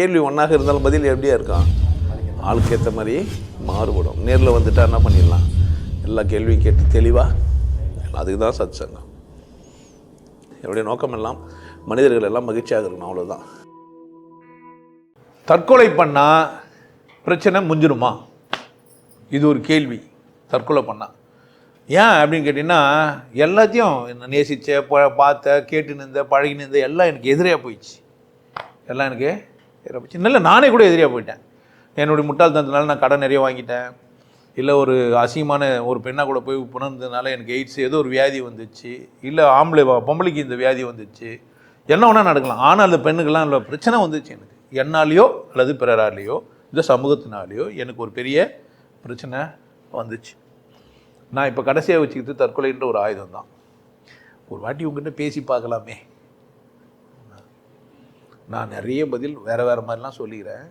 கேள்வி ஒன்றாக இருந்தாலும் பதில் எப்படியா இருக்கான் ஆளுக்கு ஏற்ற மாதிரி மாறுபடும். நேரில் வந்துட்டா என்ன பண்ணிடலாம்? எல்லா கேள்வியும் கேட்டு தெளிவாக அதுக்கு தான் சத் சங்கம் என்னுடைய நோக்கம் எல்லாம் மனிதர்கள் எல்லாம் மகிழ்ச்சியாக இருக்கணும் அவ்வளோதான் தற்கொலை பண்ணால் பிரச்சனை முஞ்சிருமா? இது ஒரு கேள்வி. தற்கொலை பண்ணால் ஏன் அப்படின்னு கேட்டிங்கன்னா எல்லாத்தையும் என்ன நேசித்த ப பார்த்த கேட்டு நின்ற பழகி நின்ற எல்லாம் எனக்கு எதிரியாக போயிடுச்சு. எல்லாம் எனக்கு சின்ன இல்லை நானே கூட எதிரியாக போயிட்டேன். என்னுடைய முட்டாள்தனத்தினால நான் கடன் நிறைய வாங்கிட்டேன். இல்லை ஒரு அசிங்கமான ஒரு பெண்ணாக கூட போய் புணர்ந்ததுனால எனக்கு எய்ட்ஸ் ஏதோ ஒரு வியாதி வந்துச்சு. இல்லை ஆம்பளை பொம்பளைக்கு இந்த வியாதி வந்துச்சு. என்ன வேணால் நடக்கலாம். ஆனால் அந்த பெண்ணுக்கெல்லாம் இல்லை பிரச்சனை வந்துச்சு எனக்கு. என்னாலேயோ அல்லது பிறராலேயோ இந்த சமூகத்தினாலேயோ எனக்கு ஒரு பெரிய பிரச்சனை வந்துச்சு. நான் இப்போ கடைசியாக வச்சுக்கிட்டு தற்கொலைன்ற ஒரு ஆயுதம் தான் ஒரு வாட்டி உங்ககிட்ட பேசி பார்க்கலாமே. நான் நிறைய பதில் வேறு வேறு மாதிரிலாம் சொல்லிக்கிறேன்.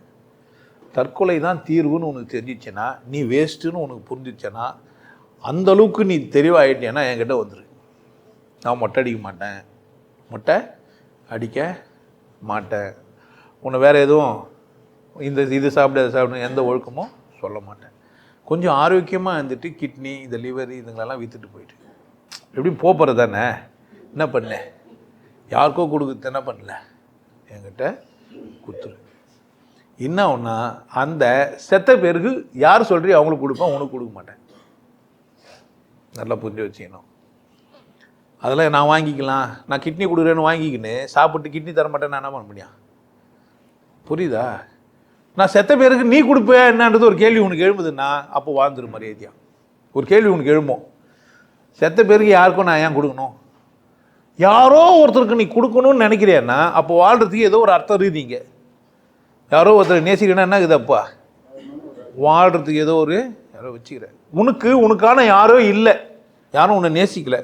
தற்கொலை தான் தீர்வுன்னு உனக்கு தெரிஞ்சிச்சுன்னா நீ வேஸ்ட்டுன்னு உனக்கு புரிஞ்சிச்சேன்னா அந்த அளவுக்கு நீ தெளிவாயிட்டேன்னா என்கிட்ட வந்துரு. நான் மொட்டை அடிக்க மாட்டேன். மொட்டை அடிக்க மாட்டேன். உன்னை வேறு எதுவும் இந்த இது சாப்பிட அதை சாப்பிட எந்த ஒழுக்கமும் சொல்ல மாட்டேன். கொஞ்சம் ஆரோக்கியமாக இருந்துட்டு கிட்னி இந்த லிவர் இதுங்களெல்லாம் விற்றுட்டு போயிட்டு. எப்படி போகிறது தானே என்ன பண்ண? யாருக்கோ கொடுக்குறது என்ன பண்ணல? என்கிட்ட கொடுத்துரு. என்ன ஒன்றா அந்த செத்த பேருக்கு யார் சொல்கிறீ அவங்களுக்கு கொடுப்பேன் உனக்கு கொடுக்க மாட்டேன். நல்லா புரிஞ்சு வச்சுக்கணும். அதெல்லாம் நான் வாங்கிக்கலாம். நான் கிட்னி கொடுக்குறேன்னு வாங்கிக்கின்னு சாப்பிட்டு கிட்னி தர மாட்டேன் நான் என்ன பண்ண முடியும்? புரியுதா? நான் செத்த பேருக்கு நீ கொடுப்ப என்னன்றது ஒரு கேள்வி உனக்கு எழும்புதுன்னா அப்போ வாழ்ந்துரு மரியாதையா. ஒரு கேள்வி உனக்கு எழும்போம். செத்த பேருக்கு யாருக்கும் நான் ஏன் கொடுக்கணும்? யாரோ ஒருத்தருக்கு நீ கொடுக்கணும்னு நினைக்கிறேன்னா அப்போ வாழ்கிறதுக்கு ஏதோ ஒரு அர்த்தம் இருக்குதீங்க யாரோ ஒருத்தர் நேசிக்கிறேன்னா என்ன இருக்குதப்பா வாழ்கிறதுக்கு ஏதோ ஒரு யாரோ வச்சுக்கிற உனக்கு உனக்கான யாரோ இல்லை. யாரும் உன்னை நேசிக்கல.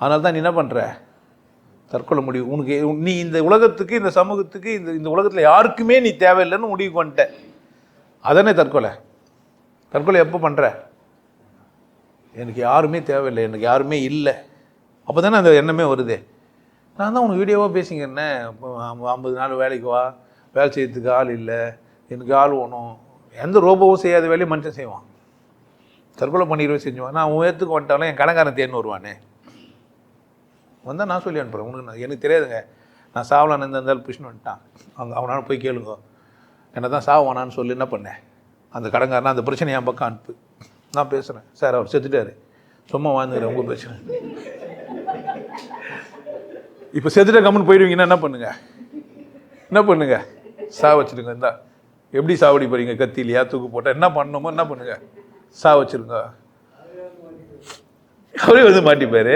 அதனால தான் நீ என்ன பண்ணுற தற்கொலை முடிவு உனக்கு நீ இந்த உலகத்துக்கு இந்த சமூகத்துக்கு இந்த இந்த உலகத்தில் யாருக்குமே நீ தேவையில்லைன்னு முடிவு பண்ணிட்ட அதானே தற்கொலை. தற்கொலை எப்போ பண்ணுற எனக்கு யாருமே தேவையில்லை. எனக்கு யாருமே இல்லை. அப்போ தானே அந்த எண்ணமே வருது. நான் தான் உனக்கு வீடியோவாக பேசிக்கிறேன். இப்போ ஐம்பது நாள் வேலைக்கு வா. வேலை செய்யறதுக்கு ஆள் இல்லை. எனக்கு ஆள் வேணும். எந்த ரோபோவும் செய்யாத வேலையும் மனுஷன் செய்வான். தற்கொலை பண்ணிடுவே செஞ்சுவான். நான் உன் ஏற்றுக்கு வந்துட்டாலும் என் கடங்காரன் தேன்னு வருவானே. வந்தால் நான் சொல்லி அனுப்புகிறேன் உனக்கு நான் எனக்கு தெரியாதுங்க. நான் சாவலான்னு எந்த இருந்தாலும் பிரச்சனை வந்துட்டான். அவங்க அவனால போய் கேளுங்க. என்ன தான் சாவானான்னு சொல்லி என்ன பண்ணேன் அந்த கடங்காரனா அந்த பிரச்சனை என் பக்கம் அனுப்பு. நான் பேசுகிறேன் சார் அவர் செத்துட்டார். சும்மா வாழ்ந்துக்கிறேன். உங்கள் பிரச்சனை. இப்போ செத்துட்ட கம்முன்னு போயிடுவீங்கன்னா என்ன பண்ணுங்க? என்ன பண்ணுங்க? சா வச்சுருங்க இந்தா. எப்படி சாவடி போறீங்க? கத்திலையா தூக்கு போட்டா என்ன பண்ணணுமோ என்ன பண்ணுங்க? சா வச்சிருங்க. அவரே வந்து மாட்டிப்பாரு.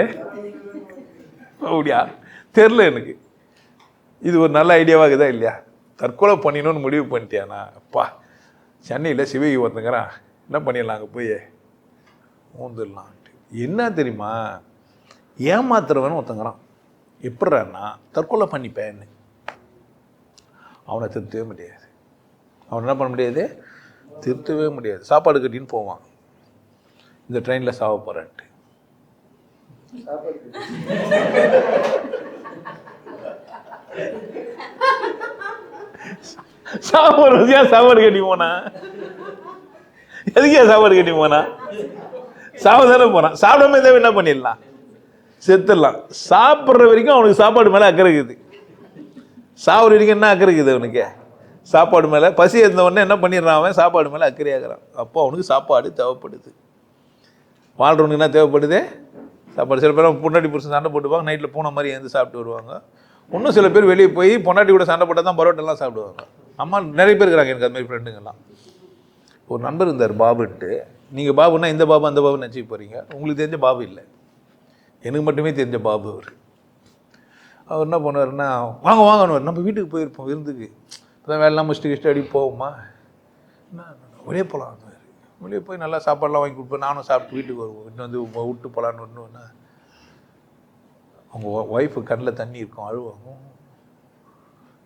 அப்படியா? தெரில எனக்கு. இது ஒரு நல்ல ஐடியாவாகுதா இல்லையா? தற்கொலை பண்ணிடணும்னு முடிவு பண்ணிட்டியானா? அப்பா சென்னையில் சிவகி ஒருத்தங்கிறான். என்ன பண்ணிடலாம் அங்கே போய்? ஊந்துடலான்ட்டு. என்ன தெரியுமா? ஏமாத்துறவன் ஒருத்தங்கிறான். எப்படிறான்னா தற்கொலை பண்ணிப்பேன்னு அவனை திருத்தவே முடியாது. அவனை என்ன பண்ண முடியாது? திருத்தவே முடியாது. சாப்பாடு கட்டின்னு போவான். இந்த ட்ரெயினில் சாவ போகிறான்ட்டு சாப்பாடு ஏன் சாப்பாடு கட்டி போனா? எதுக்கே சாப்பாடு கட்டி போனா? சாப்பிட தானே போனான் சாப்பிடாம இருந்தா என்ன பண்ணிடலாம்? செத்துடலாம். சாப்பிட்ற வரைக்கும் அவனுக்கு சாப்பாடு மேலே அக்கறை இருக்குது. சாப்பிட்ற வரைக்கும் என்ன அக்கறை இருக்குது அவனுக்கு? சாப்பாடு மேலே. பசி இருந்த உடனே என்ன பண்ணிடுறான் அவன்? சாப்பாடு மேலே அக்கறையாகிறான் அப்போ அவனுக்கு சாப்பாடு தேவைப்படுது. வாழ்றவனுக்கு என்ன தேவைப்படுது? சாப்பாடு. சில பேர் பொண்டாட்டி புருஷன் சண்டை போட்டுப்பாங்க. நைட்டில் பூனை மாதிரி எழுந்து சாப்பிட்டு வருவாங்க. இன்னும் சில பேர் வெளியே போய் பொண்டாட்டி கூட சண்டை போட்டால் தான் பரோட்டெல்லாம் சாப்பிடுவாங்க. அம்மா நிறைய பேர் இருக்கிறாங்க எனக்கு அது மாதிரி ஃப்ரெண்டுங்கெல்லாம் ஒரு நண்பர் இருந்தார் பாபுன்ட்டு. நீங்கள் பாபுன்னா இந்த பாபு அந்த பாபுன்னு நினச்சிக்க போகிறீங்க உங்களுக்கு தெரிஞ்ச பாபு இல்லை. எனக்கு மட்டுமே தெரிஞ்ச பாபு அவர். அவர் என்ன பண்ணுவாருன்னா வாங்க வாங்கன்னு நம்ம வீட்டுக்கு போயிருப்போம் விருந்துக்கு. இப்போதான் வேலைலாம் முடிச்சுட்டு கிஷ்டு அடி போவோமா? என்ன வெளியே போகலாம் வெளியே போய் நல்லா சாப்பாடுலாம் வாங்கி கொடுப்பேன் நானும் சாப்பிட்டு வீட்டுக்கு வருவோம். இன்னும் வந்து விட்டு போகலான்னு ஒன்று அவங்க ஒய்ஃபு கண்ணில் தண்ணி இருக்கும் அழுவாங்க.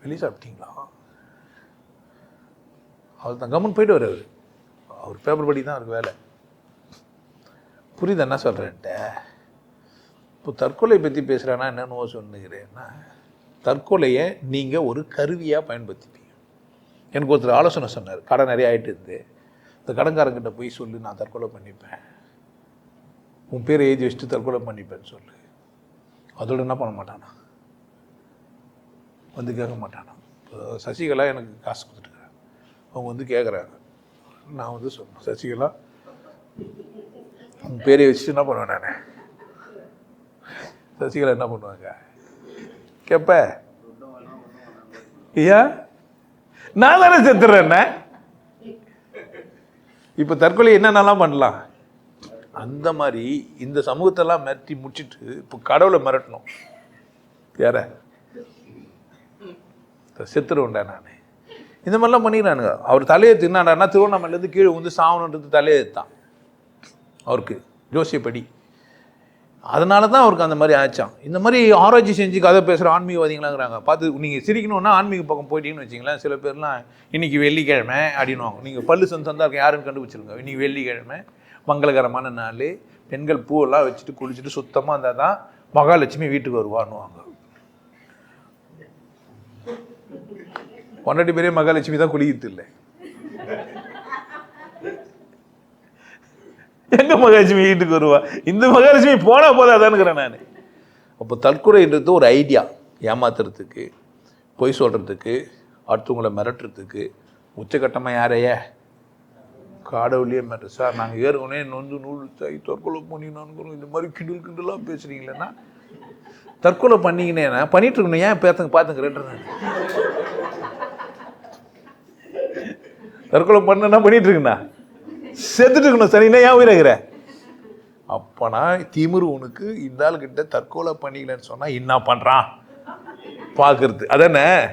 வெளியே சாப்பிட்டீங்களா? அவர் தான் கவர்மெண்ட் போயிட்டு வர்றாரு. அவர் பேப்பர் படி தான் அவருக்கு வேலை. புரியுது என்ன சொல்கிறேன்ட்ட இப்போ தற்கொலை பற்றி பேசுகிறேன்னா என்னன்னு சொன்னுக்கிறேன்னா தற்கொலையை நீங்கள் ஒரு கருவியாக பயன்படுத்திப்பீங்க எனக்கு ஒருத்தர் ஆலோசனை சொன்னார் கடை நிறைய ஆகிட்டு இருந்து இந்த கடன்காரங்கிட்ட போய் சொல்லு நான் தற்கொலை பண்ணிப்பேன். உன் பேரை எழுதி வச்சுட்டு தற்கொலை பண்ணிப்பேன்னு சொல்லு. அதோட என்ன பண்ண மாட்டானா? வந்து கேட்க மாட்டானா? இப்போ சசிகலா எனக்கு காசு கொடுத்துருக்குறாங்க அவங்க வந்து கேட்குறாங்க நான் வந்து சொன்னேன் சசிகலா உன் பேரை வச்சுட்டு என்ன பண்ணுவேன் நான்? சசிகலா என்ன பண்ணுவாங்க? கேட்ப ஐயா நான் தானே செத்துறேன் இப்போ தற்கொலை என்னென்னலாம் பண்ணலாம்? அந்த மாதிரி இந்த சமூகத்தெல்லாம் மிரட்டி முடிச்சிட்டு இப்போ கடவுளை மிரட்டணும். யார? செத்துருவேன்டா நான். இந்த மாதிரிலாம் பண்ணிக்கிறானுங்க. அவர் தலையை தின்னாடான்னா திருவண்ணாமலேருந்து கீழே வந்து சாவணுன்றது தலையெழுத்தான் அவருக்கு ஜோசியப்படி. அதனால தான் அவருக்கு அந்த மாதிரி ஆச்சான் இந்த மாதிரி ஆராய்ச்சி செஞ்சு கதை பேசுகிற ஆன்மீகவாதிங்களாங்கிறாங்க. பார்த்து நீங்கள் சிரிக்கணும்னா ஆன்மீக பக்கம் போயிட்டீங்கன்னு வச்சிங்களேன் சில பேர்லாம் இன்றைக்கி வெள்ளிக்கிழமை அப்படின்னுவாங்க. நீங்கள் பல்லு சந்தா இருக்கு யாருன்னு கண்டுபிடிச்சிருங்க. இன்றைக்கி வெள்ளிக்கிழமை மங்களகரமான நாள் பெண்கள் பூவெல்லாம் வச்சுட்டு குளிச்சுட்டு சுத்தமாக இருந்தால் தான் மகாலட்சுமி வீட்டுக்கு வருவான்னுவாங்க. பொண்டாட்டி பேரே மகாலட்சுமி தான் குளிக்கிறது இல்லை எங்கள் மகாலட்சுமி வீட்டுக்கு வருவா? இந்த மகாலட்சுமி போனா போதாதானுங்கிறேன் நான். அப்போ தற்கொலைன்றது ஒரு ஐடியா ஏமாத்துறதுக்கு பொய் சொல்கிறதுக்கு அடுத்தவங்களை மிரட்டுறதுக்கு உச்சகட்டமாக யாரையே? கடவுளையே மிரட்டு. சார் நாங்கள் ஏற்கனவே நொந்து நூல் தாய் தற்கொலை பண்ணினானுங்கிறோம் இந்த மாதிரி கிண்டல் கிண்டலாக பேசுகிறீங்களேன்னா தற்கொலை பண்ணீங்கன்னே பண்ணிட்டு இருக்கணும். ஏன் பேத்துங்க பார்த்துங்கிறேன் தற்கொலை பண்ணா பண்ணிட்டு இருக்குண்ணா செத்துட்டு இருக்கணும் சரி என்ன ஏன் உயிரகிற அப்பனா திமிரு உனக்கு இந்த ஆள் கிட்ட தற்கொலை பண்ணிக்கலன்னு சொன்னா என்ன பண்றான்? பார்க்கறது அதானே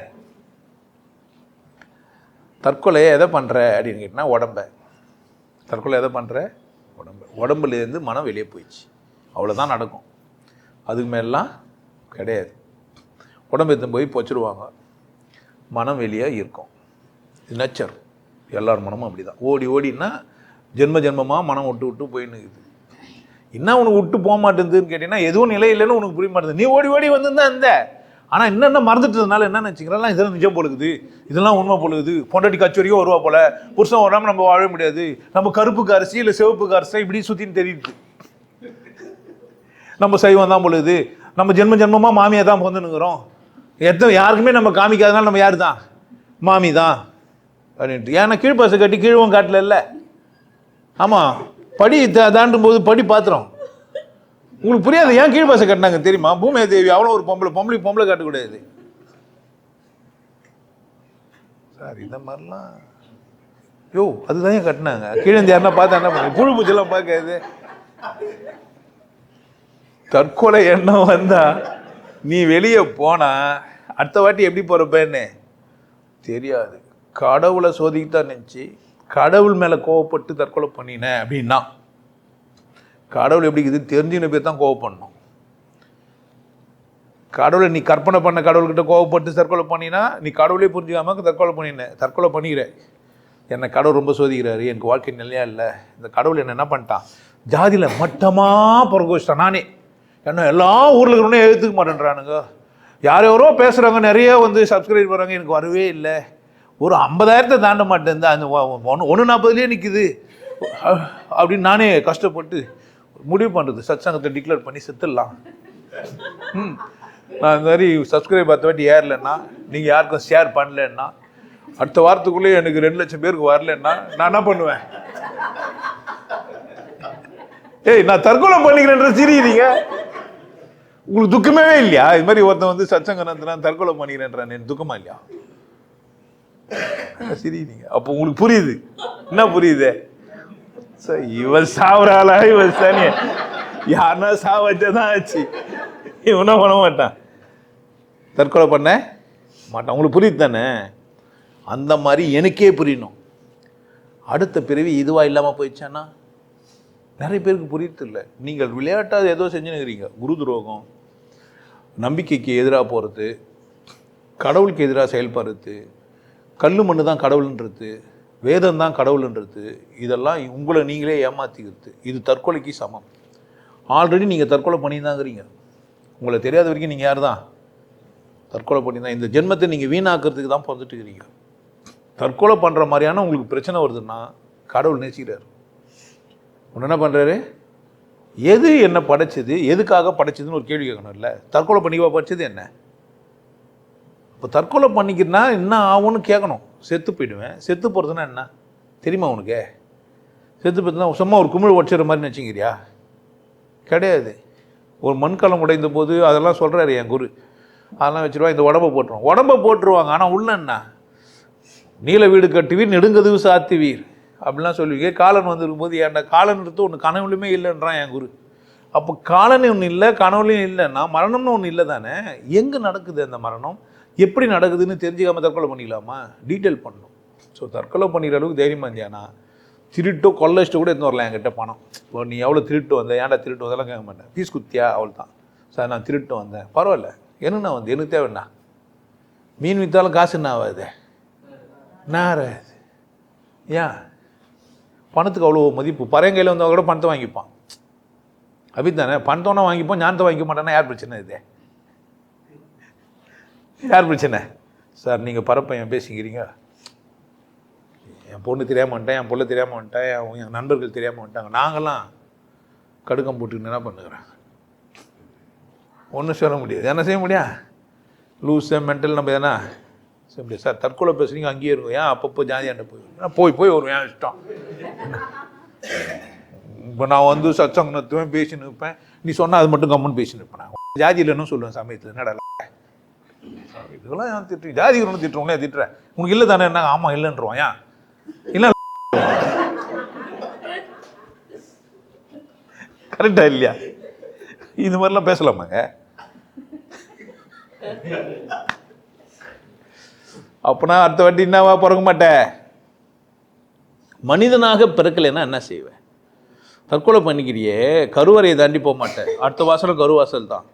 தற்கொலை எதை பண்ற அப்படின்னு கேட்டினா உடம்ப. தற்கொலை எதை பண்ற? உடம்பு. உடம்புலேருந்து மனம் வெளியே போயிடுச்சு. அவ்வளோதான் நடக்கும். அதுக்கு மேலாம் கிடையாது. உடம்பு எடுத்துன்னு போய் பொச்சிடுவாங்க மனம் வெளியே இருக்கும். இது நச்சர் எல்லார் மனமும் அப்படிதான். ஓடி ஓடினா ஜென்ம ஜென்மமாக மனம் விட்டு விட்டு போயின்னுக்குது. என்ன உனக்கு விட்டு போக மாட்டேங்குதுன்னு கேட்டீங்கன்னா எதுவும் நிலை இல்லைன்னு உனக்கு புரிய மாட்டேங்குது. நீ ஓடி ஓடி வந்திருந்தா இந்த. இருந்த ஆனால் என்னென்ன மறந்துட்டதுனால என்ன நினச்சிக்கிறலாம் இதெல்லாம் நிஜம் பொழுகுது இதெல்லாம் உண்மை பொழுகுது பொண்டாட்டி கட்சி வருவா போல. புருஷன் வராமல் நம்ம வாழ முடியாது. நம்ம கருப்புக்கு அரிசி இல்லை சிவப்புக்கு அரிசி இப்படி சுற்றின்னு தெரியுது. நம்ம சைவம் தான் பொழுது நம்ம ஜென்ம ஜென்மமாக மாமியாக தான் பிறந்துனுங்கிறோம் எத்தனை யாருக்குமே நம்ம காமிக்காதனால நம்ம யார் தான் மாமி தான். அப்படின்ட்டு. ஏன்னா கீழ்ப்பாசை கட்டி கீழவும் காட்டல இல்லை. ஆமாம் படி தா- தாண்டும் போது படி பாத்திரம். உங்களுக்கு புரியாது ஏன் கீழ் பாசை கட்டினாங்க தெரியுமா? பூமியா தேவி அவ்வளோ ஒரு பொம்பளை பொம்பளை பொம்பளை காட்டக்கூடாது சார் இந்த மாதிரிலாம் யோ அதுதான் ஏன் கட்டினாங்க? கீழே இருந்து யாருன்னா பார்த்தா என்ன பண்ண புழு பூச்செல்லாம் பார்க்காது. தற்கொலை எண்ணம் வந்தா நீ வெளியே போனா அடுத்த வாட்டி எப்படி போகிறப்பன்னு தெரியாது. கடவுளை சோதிக்கத்தான் நினச்சி கடவுள் மேலே கோவப்பட்டு தற்கொலை பண்ணினேன் அப்படின்னா கடவுள் எப்படி இது தெரிஞ்சுன்னு பேர் தான் கோவப்படணும். கடவுளை நீ கற்பனை பண்ண கடவுள்கிட்ட கோவப்பட்டு தற்கொலை பண்ணினா நீ கடவுளே புரிஞ்சுக்காம தற்கொலை பண்ணின தற்கொலை பண்ணிக்கிற என்னை கடவுள் ரொம்ப சோதிக்கிறாரு எனக்கு வாழ்க்கை நிலையா இல்லை. இந்த கடவுள் என்ன என்ன பண்ணிட்டான்? ஜாதியில் மட்டமாக பிறகு வச்சிட்டான் நானே. என்ன எல்லா ஊரில் இருக்கிறவனே எழுத்துக்க மாட்டேன்றானுங்க. யார் யாரோ பேசுகிறாங்க நிறைய வந்து சப்ஸ்கிரைப் பண்ணுறாங்க எனக்கு வரவே இல்லை. ஒரு ஐம்பதாயிரத்தை தாண்ட மாட்டேன். அந்த ஒன்று ஒன்று நாற்பதுலேயே நிற்குது அப்படின்னு நானே கஷ்டப்பட்டு முடிவு பண்ணுறது சத்சங்கத்தை டிக்ளேர் பண்ணி செத்துடலாம். ம். நான் இந்த மாதிரி சப்ஸ்கிரைப் பார்த்த வாட்டி ஏறலைன்னா நீங்கள் யாருக்கும் ஷேர் பண்ணலன்னா அடுத்த வாரத்துக்குள்ளேயே எனக்கு ரெண்டு லட்சம் பேருக்கு வரலன்னா நான் என்ன பண்ணுவேன்? ஏய் நான் தற்கொலை பண்ணிக்கிறேன்ற சிரிக்கிறீங்க உங்களுக்கு துக்கமே இல்லையா? இது மாதிரி ஒருத்தன் வந்து சச்சங்க நடத்துறான் தற்கொலை பண்ணிக்கிறேன்றான். எனக்கு துக்கமா இல்லையா? சிரிக்கிறீங்க அப்போ உங்களுக்கு புரியுது. என்ன புரியுது? சார் இவன் சாவுறாளா? இவன் சனி. யாருன்னா சாவ வச்சதான் ஆச்சு. இவனும் பண்ண மாட்டான். தற்கொலை பண்ண மாட்டான். உங்களுக்கு புரியுது தானே? அந்த மாதிரி எனக்கே புரியணும். அடுத்த பிறவி இதுவாக இல்லாமல் போயிடுச்சானா நிறைய பேருக்கு புரியுது இல்லை. நீங்கள் விளையாட்டாக ஏதோ செஞ்சுனுக்கிறீங்க குரு துரோகம் நம்பிக்கைக்கு எதிராக போகிறது கடவுளுக்கு எதிராக செயல்படுறது கல் மண்ணு தான் கடவுள்ன்றது வேதம் தான் கடவுள்ன்றது இதெல்லாம் உங்களை நீங்களே ஏமாற்றிக்கிறது இது தற்கொலைக்கு சமம். ஆல்ரெடி நீங்கள் தற்கொலை பண்ணியிருந்தாங்கிறீங்க. உங்களை தெரியாத வரைக்கும் நீங்கள் யார் தான் தற்கொலை பண்ணியிருந்தா இந்த ஜென்மத்தை நீங்கள் வீணாக்கிறதுக்கு தான் பிறந்துட்டு இருக்கிறீங்க தற்கொலை பண்ணுற மாதிரியான உங்களுக்கு பிரச்சனை வருதுன்னா கடவுள் நேசிக்கிறார். ஒன்று என்ன பண்ணுறாரு எது என்ன படைச்சது எதுக்காக படைச்சதுன்னு ஒரு கேள்வி கேட்கணும் இல்லை தற்கொலை பண்ணிவா படிச்சது என்ன? இப்போ தற்கொலை பண்ணிக்கிறனா என்ன ஆகும்னு கேட்கணும். செத்து போயிடுவேன். செத்து போகிறதுனா என்ன? தெரியுமா உனக்கு? செத்து போயிருந்தா சும்மா ஒரு குமிழ் உடச்சிற மாதிரி வச்சுக்கிறியா? கிடையாது. ஒரு மண்கலம் உடைந்த போது அதெல்லாம் சொல்கிறாரு என் குரு. அதெல்லாம் வச்சுருவா இந்த உடம்பை போட்டுருவோம் உடம்பை போட்டுருவாங்க. ஆனால் உள்ள என்ன? நீல வீடு கட்டுவீர் நெடுங்கதுவு சாத்துவீர். அப்படிலாம் சொல்லுவீங்க. காலன் வந்திருக்கும்போது ஏன்டா காலன் எடுத்து ஒன்று கனவுலையுமே இல்லைன்றான் என் குரு. அப்போ காலனு ஒன்று இல்லை கனவுலையும் இல்லைன்னா மரணம்னு ஒன்று இல்லை தானே? எங்கே நடக்குது அந்த மரணம்? எப்படி நடக்குதுன்னு தெரிஞ்சுக்காமல் தற்கொலை பண்ணிக்கலாமா? டீட்டெயில் பண்ணணும். ஸோ தற்கொலை பண்ணிக்கிற அளவுக்கு தைரியமாக இருந்தியானா? திருட்டோ கொள்ளச்சிட்டோ கூட எடுத்து வரலாம் என்கிட்ட பணம். இப்போ நீ எவ்வளோ திருட்டு வந்த? ஏன்டா திருட்டு வந்தாலும் கேட்க மாட்டேன். ஃபீஸ் குத்தியா? அவள் தான் சார் நான் திருட்டு வந்தேன். பரவாயில்ல. என்னண்ணா வந்து? எனக்கு தேவைண்ணா மீன் விற்றாலும் காசு என்ன ஆகாது? என்ன ஏன்? பணத்துக்கு அவ்வளோ மதிப்பு. பறையங்கையில் வந்தால் கூட பணத்தை வாங்கிப்பான். அப்படி தானே? பணத்தோன்னா வாங்கிப்போம் ஞானத்தை வாங்கிக்க மாட்டேன்னா யார் பிரச்சனை இது? யார் பிரச்சனை? சார் நீங்கள் பரப்பையன் பேசிக்கிறீங்க என் பொண்ணு தெரியாமல் வந்துட்டேன் என் பொண்ணு தெரியாமல் வந்துட்டேன் என் என் நண்பர்கள் தெரியாமல் வந்துட்டாங்க. நாங்களாம் கடுக்கம் போட்டுக்கிட்டு என்ன பண்ணுகிறேன் ஒன்றும் சொல்ல முடியாது. என்ன செய்ய முடியா லூஸு மென்டல் நம்ம எதனா செய்ய முடியாது. சார் தற்கொலை பேசுறீங்க அங்கேயே இருக்கும் ஏன் அப்பப்போ ஜாதியாண்ட போய் நான் போய் போய் வருவேன் ஏன் இஷ்டம். இப்போ நான் வந்து சச்சங்க பேசின்னு இருப்பேன். நீ சொன்னால் அது மட்டும் கம்முன்னு பேசின்னு இருப்பேன். நான் ஜாதி இல்லைன்னு சொல்லுவேன் சமயத்தில். என்னடா இதெல்லாம் ஏன் திட்டு ஜாதி ஒன்று திட்டுறோம்னே திட்டுறேன். உனக்கு இல்லை தானே? என்ன ஆமாம் இல்லைன்றோம். ஏன்? இல்லை. கரெக்டா இல்லையா? இது மாதிரிலாம் பேசலாமாங்க? அப்பனா அடுத்த வாட்டி என்னவா பிறக்க மாட்டேன் மனிதனாக பிறக்கலைன்னா என்ன செய்வேன்? தற்கொலை பண்ணிக்கிறியே கருவறையை தாண்டி போக மாட்டேன். அடுத்த வாசலும் கருவாசல் தான்.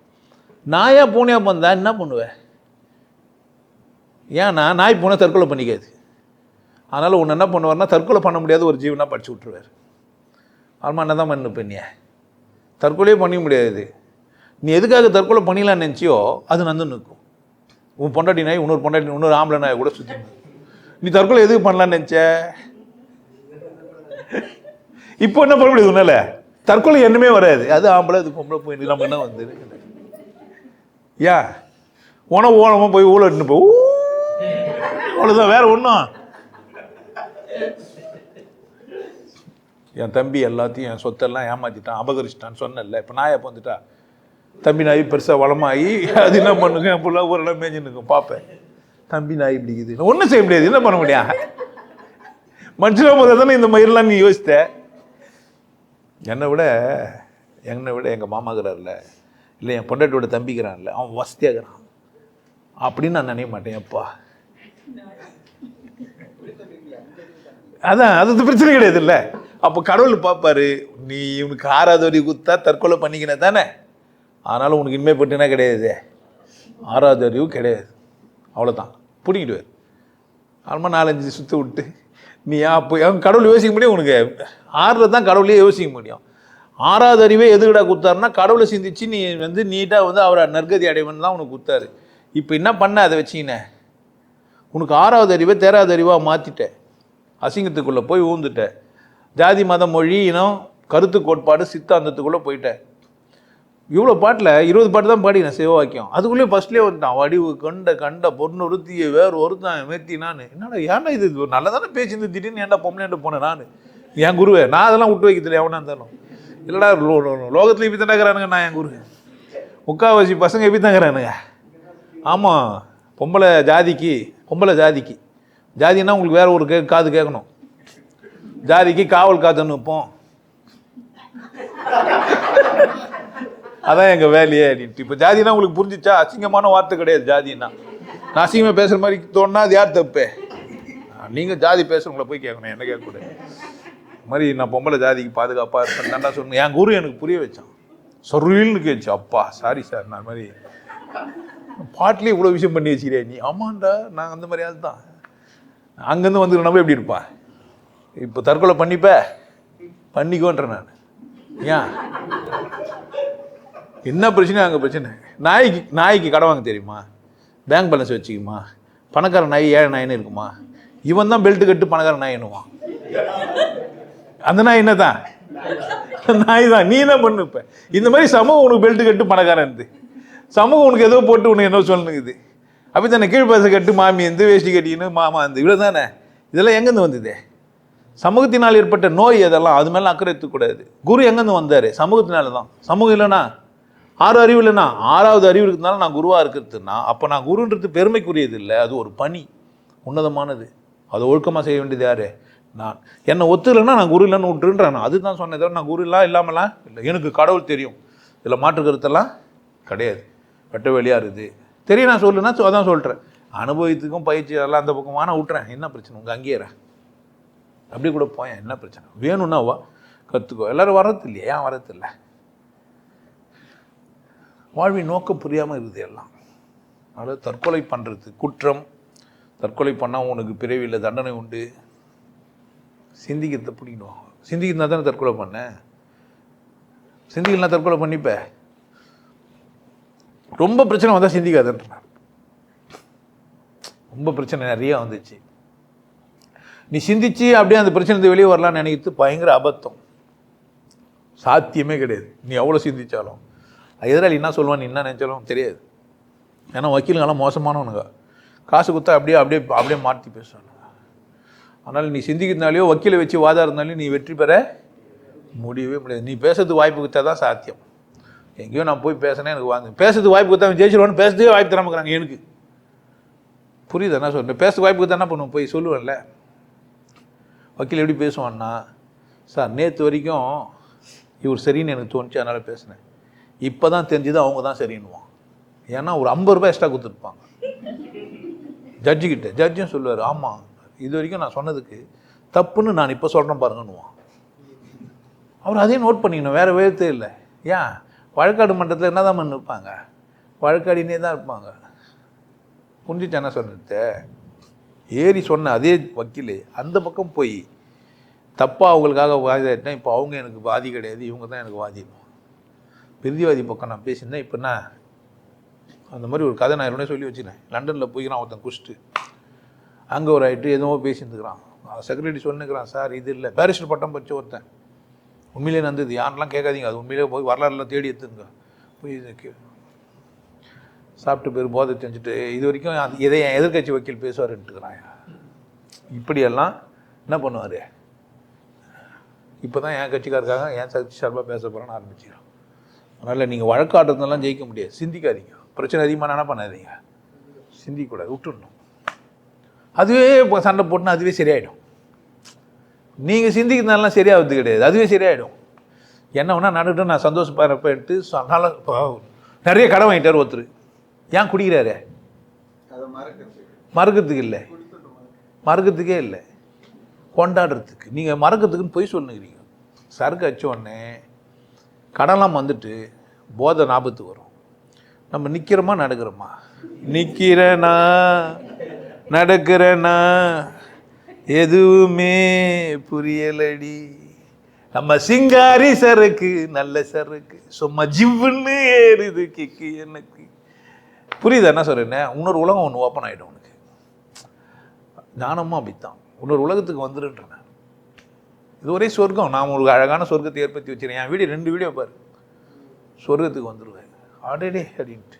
நாயா பூனையா வந்தா என்ன பண்ணுவேன்? ஏன்னா நாய் பூனை தற்கொலை பண்ணிக்காது. அதனால் ஒன்று என்ன பண்ணுவார்னா தற்கொலை பண்ண முடியாத ஒரு ஜீவனாக படிச்சு விட்ருவார் ஆல்மா என்ன தான் பண்ணு பெண்ணிய. தற்கொலையே பண்ணிக்க முடியாது. நீ எதுக்காக தற்கொலை பண்ணிடலான்னு நினச்சியோ அது நந்து நிற்கும். உன் பொண்டாட்டி நாய் இன்னொரு பொண்டாட்டி இன்னொரு ஆம்பளை நாய் கூட சுற்றி நீ தற்கொலை எதுக்கு பண்ணலான்னு நினச்ச? இப்போ என்ன பண்ண முடியாது உன்னால? தற்கொலை என்னமே வராது. அது ஆம்பளை அது பொம்பளை போய் நம்ம என்ன வந்து ஏன் உணவு ஓனமாக போய் ஊழல் ஊ அவ்வளோதான் வேற ஒன்றும் என் தம்பி எல்லாத்தையும் என் சொத்தெல்லாம் ஏமாத்திட்டான் அபகரிச்சிட்டான்னு சொன்னல இப்போ நான் எப்போ வந்துட்டா? தம்பி நாய் பெருசாக வளமாகி அது என்ன பண்ணுங்க? என் பிள்ளை ஊரெல்லாம் மேய்ஞ்சுன்னு இருக்கும் பார்ப்பேன் தம்பி நாய் பிடிக்குது. ஒன்றும் செய்ய முடியாது. என்ன பண்ண முடியாது மனுஷனா முதல்ல தானே இந்த மயிரெலாம் நீ யோசித்த? என்னை விட என்னை விட எங்கள் மாமாக்கிறார்ல இல்லை என் பொண்டாட்டியோட தம்பிக்கிறான்ல அவன் வசதியாகிறான் அப்படின்னு நான் நினைக்க மாட்டேன். அப்பா அதான் அது பிரச்சனை கிடையாது இல்லை அப்போ கடவுள் பார்ப்பாரு நீ இவனுக்கு ஆறாவது குத்தா தற்கொலை பண்ணிக்கின தானே? ஆனாலும் உனக்கு இனிமே பட்டுனா கிடையாது. ஆறாவது அறிவு கிடையாது. அவ்வளோதான் பிடிக்கிடுவார் ஆல்மா நாலஞ்சு சுற்ற விட்டு நீ அப்போ அவன் கடவுள் யோசிக்க முடியும் உனக்கு. ஆறில் தான் கடவுளையே யோசிக்க முடியும். ஆறாவது அறிவே எதுக்கடா கொடுத்தாருன்னா கடவுளை சிந்திச்சு நீ வந்து நீட்டாக வந்து அவரை நற்கதி அடைவன் தான் உனக்கு கொடுத்தாரு இப்போ என்ன பண்ண அதை வச்சிக்கின? உனக்கு ஆறாவது அறிவை தேராவது அறிவாக மாற்றிட்டேன் அசிங்கத்துக்குள்ளே போய் ஊந்துட்டேன் ஜாதி மத மொழி இனம் கருத்து கோட்பாடு சித்தாந்தத்துக்குள்ளே போயிட்டேன் இவ்வளோ பாட்டில் இருபது பாட்டு தான் பாடினேன் சிவவாக்கியம். அதுக்குள்ளேயே ஃபஸ்ட்லேயே வந்துட்டான். வடிவு கண்ட கண்ட பொண்ணு ஒருத்திய வேறு ஒருத்தன் மேத்தி நான். என்னடா ஏன்டா இது? நல்லா தானே பேசியிருந்து திடீர்னு ஏன்டா பொம்பளைன்ட்டு போனேன் நான்? என் குருவே நான் அதெல்லாம் விட்டு வைக்கிறதுல எவனா இருந்தாலும். இல்லைடா லோகத்தில் இப்படி தாங்கிறானுங்க நான் என் குரு முக்கால்வாசி பசங்க எப்படி தாங்கிறானுங்க ஆமாம் பொம்பளை ஜாதிக்கு பொம்பளை ஜாதிக்கு. ஜாதின்னா உங்களுக்கு வேற ஒரு கே காது கேட்கணும் ஜாதிக்கு காவல் காத்துன்னு வைப்போம் அதான் எங்கள் வேலையே அப்படின்ட்டு இப்போ ஜாதினா உங்களுக்கு புரிஞ்சிச்சா? அசிங்கமான வார்த்தை கிடையாது ஜாதின்னா. நான் அசிங்கமாக பேசுகிற மாதிரி தோணுனா அது யார் தப்பு? நீங்கள் ஜாதி பேசுகிறவங்கள போய் கேட்கணும் என்ன கேட்கக்கூடாது இது மாதிரி நான் பொம்பளை ஜாதிக்கு பாதுகாப்பாக இருப்பேன் தாண்டா சொன்னேன் என் குரு எனக்கு புரிய வச்சான். சொருள்னு கேச்சு அப்பா சாரி சார் நான் மாதிரி பாட்டிலே இவ்வளோ விஷயம் பண்ணி வச்சுக்கிறேன் நீ. ஆமாண்டா நான் அந்த மாதிரி ஆள் தான் அங்கேருந்து வந்து நம்ம எப்படி இருப்பா இப்போ தற்கொலை பண்ணிப்ப? பண்ணிக்கோன்றேன் நான். ஏன்? என்ன பிரச்சனை அங்கே பிரச்சனை. நாய்க்கு நாய்க்கு கடை வாங்க தெரியுமா? பேங்க் பேலன்ஸ் வச்சுக்குமா? பணக்கார நாய் ஏழை நாயின்னு இருக்குமா? இவன் தான் பெல்ட்டு கட்டு பணக்காரன் நாய் என்னுவான் அந்த நாய் என்ன தான் நாய் தான் நீ என்ன பண்ணுப்ப இந்த மாதிரி சமூகம் உனக்கு பெல்ட்டு கட்டு பணக்காரன் இருந்து சமூகம் உனக்கு ஏதோ போட்டு உனக்கு என்ன சொல்லுங்குது அப்போ தானே கீழ்ப்பாசை கட்டு மாமி இருந்து வேஷ்டி கட்டின்னு மாமா இருந்து இவ்வளோ தானே இதெல்லாம் எங்கேருந்து வந்தது? சமூகத்தினால் ஏற்பட்ட நோய் அதெல்லாம் அது மேலே அக்கறை எடுத்துக்கூடாது. குரு எங்கேருந்து வந்தார்? சமூகத்தினால தான். சமூகம் இல்லைனா ஆறு அறிவு இல்லைனா ஆறாவது அறிவு இருக்கிறதுனால நான் குருவாக இருக்கிறதுனா அப்போ நான் குருன்றது பெருமைக்குரியது இல்லை அது ஒரு பணி. உன்னதமானது. அதை ஒழுக்கமாக செய்ய வேண்டியது யார்? நான். என்னை ஒத்துக்கலைன்னா நான் குரு இல்லைன்னு விட்டுருன்றேன் நான். அதுதான் சொன்னேன் தவிர நான் குரு இல்லாம் இல்லாமலாம் இல்லை எனக்கு கடவுள் தெரியும். இதில் மாற்று கருத்தெல்லாம் கிடையாது. வெட்ட வெளியாக இருக்குது. தெரியும் நான் சொல்லுன்னா அதான் சொல்கிறேன் அனுபவத்துக்கும் பயிற்சி எல்லாம் அந்த பக்கமான விட்றேன் விட்டுறேன். என்ன பிரச்சனை? உங்கள் அங்கேயே அப்படி கூட போயேன். என்ன பிரச்சனை? வேணும்னா வா. கற்றுக்கோ எல்லோரும் வர்றது இல்லையா ஏன் வர்றது இல்லை வாழ்வின் நோக்கம் புரியாமல் இருக்குது எல்லாம். அதாவது தற்கொலை பண்ணுறது குற்றம். தற்கொலை பண்ணால் உனக்கு பிறவியில் தண்டனை உண்டு. சிந்திக்கிறத பிடிக்கணும். சிந்திக்கிறதா தானே தற்கொலை பண்ண? சிந்திக்கலாம் தற்கொலை பண்ணிப்பேன் ரொம்ப பிரச்சனை வந்தால் சிந்திக்காதுன்றார் ரொம்ப பிரச்சனை நிறைய வந்துச்சு. நீ சிந்திச்சு அப்படியே அந்த பிரச்சனை வெளியே வரலாம்னு நினைக்கிறது பயங்கர அபத்தம். சாத்தியமே கிடையாது. நீ எவ்வளோ சிந்திச்சாலும். எதிராளி என்ன சொல்லுவான் நீ என்ன நினச்சாலும் தெரியாது. ஏன்னா வக்கீலுங்கெல்லாம் மோசமானவனுங்க. காசு கொடுத்தா அப்படியே அப்படியே அப்படியே மாற்றி பேசுவானுங்க. அதனால் நீ சிந்திக்கிறதுனாலையோ வக்கீலை வச்சு வாதாடுறதுனாலையும் நீ வெற்றி பெற முடியவே முடியாது. நீ பேசுறதுக்கு வாய்ப்பு கொடுத்தா தான் சாத்தியம். எங்கேயோ நான் போய் பேசினேன் எனக்கு வாங்க. பேசுறதுக்கு வாய்ப்பு கொடுத்தா அவன் ஜெயிச்சிருவான்னு பேசுறதே வாய்ப்பு தரமாக்குறாங்க எனக்கு. புரியுது? என்ன சொல்கிறேன் பேசுறதுக்கு வாய்ப்பு கொடுத்தா என்ன பண்ணுவோம்? போய் சொல்லுவேன்ல. வக்கீல் எப்படி பேசுவான்னா சார் நேற்று வரைக்கும் இவர் சரின்னு எனக்கு தோணுச்சு அதனால் பேசினேன். இப்போ தான் தெரிஞ்சுது அவங்க தான் சரின்னுவான். ஏன்னா ஒரு ஐம்பது ரூபாய் எக்ஸ்ட்ரா கொடுத்துருப்பாங்க. ஜட்ஜிக்கிட்ட ஜட்ஜும் சொல்லுவார் ஆமாம் இது வரைக்கும் நான் சொன்னதுக்கு தப்புன்னு நான் இப்போ சொல்கிறேன் பாருங்கன்னுவான். அவர் அதையும் நோட் பண்ணிக்கணும். வேறு வேதத்தே இல்லை ஏன்? வழக்காடு மன்றத்தில் என்ன தான் இருப்பாங்க வழக்காடினே தான் இருப்பாங்க. புரிஞ்சிச்சு என்ன சொன்னது ஏறி சொன்ன அதே வக்கீல் அந்த பக்கம் போய் தப்பாக அவங்களுக்காக வாதிட்டேன் இப்போ அவங்க எனக்கு வாதி கிடையாது இவங்க தான் எனக்கு வாதி. பிரிதிவாதி பக்கம் நான் பேசியிருந்தேன் இப்போ என்ன? அந்த மாதிரி ஒரு கதை நான் ஏற்கனவே சொல்லி வச்சுனேன் லண்டனில் போய்க்கிறான் ஒருத்தன் குஷ்டு அங்கே ஒரு ஆகிட்டு எதுவும் பேசியிருந்துக்கிறான். செக்ரட்டரி சொன்னுக்கிறான் சார் இது இல்லை. பேரிஸ்டர் பட்டம் படித்த ஒருத்தன். உண்மையிலே நடந்தது யாரெல்லாம் கேட்காதீங்க. அது உண்மையிலே போய் வரலாறுலாம் தேடி எடுத்துங்க போய் சாப்பிட்டு பேர் போதை செஞ்சுட்டு இது வரைக்கும் அது எதை என் எதிர்க்கட்சி வக்கீல் பேசுவாருன்ட்டுக்கிறான் இப்படியெல்லாம் என்ன பண்ணுவார்? இப்போ தான் என் கட்சிக்காருக்காக என் சக்தி சார்பாக பேச போகிறேன்னு ஆரம்பிச்சிடும் அதனால் நீங்கள் வழக்காட்டுறதுலாம் ஜெயிக்க முடியாது. சிந்திக்காதீங்க. பிரச்சனை அதிகமாக என்ன பண்ணாதீங்க. சிந்திக்கக்கூடாது. விட்டுடணும். அதுவே இப்போ சண்டை போட்டுனா அதுவே சரியாயிடும். நீங்கள் சிந்திக்கிறதுனாலாம் சரியாகிறது கிடையாது. அதுவே சரியாயிடும். என்ன ஒன்றா நடக்கட்டும் நான் சந்தோஷப்பட்டு சொன்னால நிறைய கடன் வாங்கிட்டார் ஒருத்தர். ஏன் குடிக்கிறாரு? அதை மறக்கிறதுக்கு இல்லை. மறக்கிறதுக்கே இல்லை. கொண்டாடுறதுக்கு. நீங்கள் மறக்கிறதுக்குன்னு போய் சொல்லுங்கிறீங்க சரக்கு அடிச்ச உடனே கடன்லாம் வந்துட்டு போதை ஞாபகத்து வரும். நம்ம நிற்கிறோமா நடக்கிறோமா? நிற்கிறேனா நடக்கிறேனா? எதுவுமே புரியலடி. நம்ம சிங்காரி சரக்கு நல்ல சரக்கு. சும்மா ஜிவ்வுன்னு ஏறுது கிக்கு எனக்கு. புரியுதா என்ன சொல்றேன்னு? இன்னொரு உலகம் ஒன்று ஓப்பன் ஆகிடும் உனக்கு. ஞானமும் அப்படித்தான். இன்னொரு உலகத்துக்கு வந்துருன்றேன் இது ஒரே சொர்க்கம். நான் உங்களுக்கு அழகான சொர்க்கத்தை ஏற்படுத்தி வச்சிருக்கேன். என் வீடியோ ரெண்டு வீடியோ பாரு. சொர்க்கத்துக்கு வந்துடுவேன் அடடே அப்படின்ட்டு.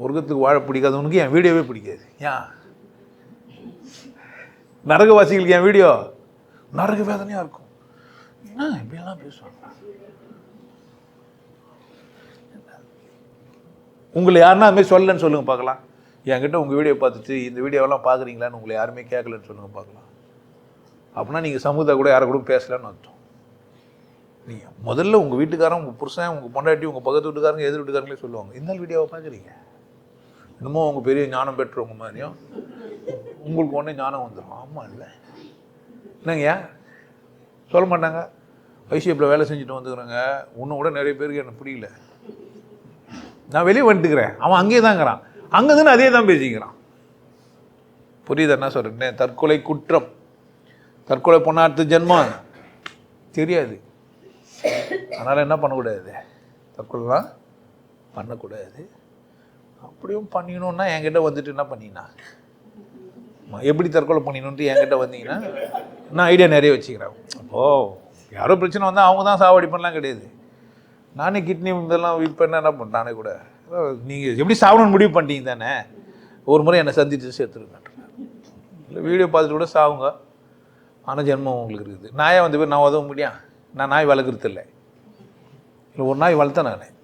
சொர்க்கத்துக்கு வாழ பிடிக்காதவனுக்கு என் வீடியோவே பிடிக்காது. ஏன்? நரகவாசிகளுக்கு என் வீடியோ? நரக வேதனையாக இருக்கும். என்ன இப்படிலாம் பேசுவாங்க? உங்களை யாருன்னா அதுமாதிரி சொல்லலன்னு சொல்லுங்கள் பார்க்கலாம். என்கிட்ட உங்கள் வீடியோ பார்த்துட்டு இந்த வீடியோவெல்லாம் பார்க்குறீங்களான்னு உங்களை யாருமே கேட்கலன்னு சொல்லுங்கள் பார்க்கலாம். அப்படின்னா நீங்கள் சமூகத்தை கூட யாரை கூட பேசலான்னு அர்த்தம். நீங்கள் முதல்ல உங்கள் வீட்டுக்காரன் உங்கள் புருஷன் உங்கள் பொண்டாட்டி உங்கள் பக்கத்து வீட்டுக்காரங்க எதிர் வீட்டுக்காரங்களே சொல்லுவாங்க. இந்த வீடியோவை பார்க்குறீங்க? என்னமோ உங்கள் பெரிய ஞானம் பெற்றவங்க மாதிரியும் உங்களுக்கு ஒன்றே ஞானம் வந்துடும் ஆமாம் இல்லை என்னங்கய்யா? சொல்ல மாட்டாங்க. ஐசிஎப்பில் வேலை செஞ்சுட்டு வந்துக்கிறேங்க. இன்னும் கூட நிறைய பேருக்கு எனக்கு பிடிக்கல. நான் வெளியே வந்துட்டுக்கிறேன் அவன் அங்கேயே தாங்கிறான் அங்கே தானே அதே தான் பேசிக்கிறான். புரியுது என்ன சொல்கிறேன் தற்கொலை குற்றம். தற்கொலை பொண்ணாத்து ஜென்மம். தெரியாது. அதனால் என்ன பண்ணக்கூடாது? தற்கொலைலாம் பண்ணக்கூடாது. அப்படியும் பண்ணிக்கணுன்னா என்கிட்ட வந்துட்டு என்ன பண்ணினா? எப்படி தற்கொலை பண்ணிடணுன்ட்டு என்கிட்ட வந்தீங்கன்னா நான் ஐடியா நிறைய வச்சுக்கிறேன். அப்போது யாரோ பிரச்சனை வந்தால் அவங்க தான் சாவடிப்பெல்லாம் கிடையாது. நானே கிட்னி இதெல்லாம் வீட் பண்ண என்ன பண்ண நானே கூட. நீங்கள் எப்படி சாகணும்னு முடிவு பண்ணிட்டீங்க தானே? ஒரு முறை என்னை சந்தித்து சேர்த்துருக்கேன் இல்லை வீடியோ பார்த்துட்டு கூட சாவுங்க. ஆனால் ஜென்மம் உங்களுக்கு இருக்குது. நாயை வந்து போய் நான் உதவ முடியும் நான் நாய் வளர்க்குறது இல்லை. இல்லை ஒரு நாய் வளர்த்தேன் நான்.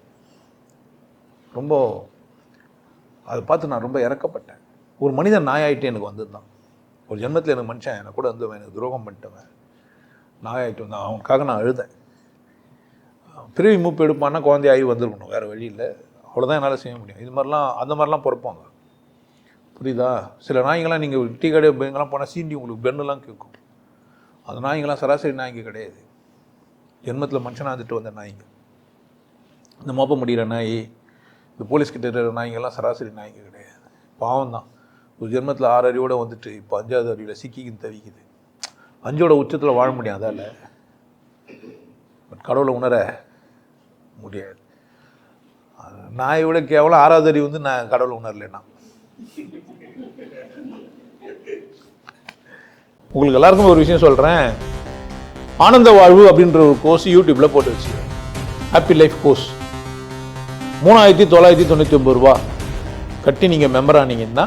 ரொம்ப அதை பார்த்து நான் ரொம்ப இறக்கப்பட்டேன். ஒரு மனிதன் நாயாயிட்டு எனக்கு வந்திருந்தான் ஒரு ஜென்மத்தில் எனக்கு மனுஷன் எனக்கு கூட வந்து எனக்கு துரோகம் பண்ணிட்டவன். நாயாயிட்டு வந்தான். அவனுக்காக நான் அழுதேன். பிறவி மூப்பு எடுப்பான்னா குழந்தையாகி வந்திருக்கணும். வேறு வழி இல்லை. அவ்வளோதான் என்னால் செய்ய முடியும். இது மாதிரிலாம் அந்த மாதிரிலாம் பிறப்பாங்க. புரியுதா? சில நாய்ங்களாம் நீங்கள் டீ கடை இங்கெல்லாம் போனால் சீண்டி உங்களுக்கு பெண்ணுலாம் கேட்கும் அந்த நாய்ங்களாம் சராசரி நாய்ங்க கிடையாது. ஜென்மத்தில் மனுஷனாக இருந்துட்டு வந்த நாய்ங்க. இந்த மோப்ப முடிகிற நாய் இந்த போலீஸ் கிட்ட இருக்கிற நாய்ங்கெல்லாம் சராசரி நாய்ங்க கிடையாது. பாவம் தான் ஒரு ஜென்மத்தில் ஆறு அறிவோடு வந்துட்டு இப்போ அஞ்சாவது அறிவில் சிக்கிக்கின்னு தவிக்குது. அஞ்சோட உச்சத்தில் வாழ முடியும் அதால். பட் கடவுளை உணர முடியாது. நான் விட கேவலம் ஆறாவது அறிவு வந்து நான் கடவுளை உணரலைன்னா. உங்களுக்கு எல்லாருக்கும் ஒரு விஷயம் சொல்கிறேன் ஆனந்த வாழ்வு அப்படின்ற ஒரு கோர்ஸ் யூடியூப்பில் போட்டு வச்சு ஹாப்பி லைஃப் கோர்ஸ் மூணாயிரத்தி தொள்ளாயிரத்தி தொண்ணூற்றி ஒம்பது ரூபா. கட்டி நீங்கள் மெம்பர் ஆனீங்கன்னா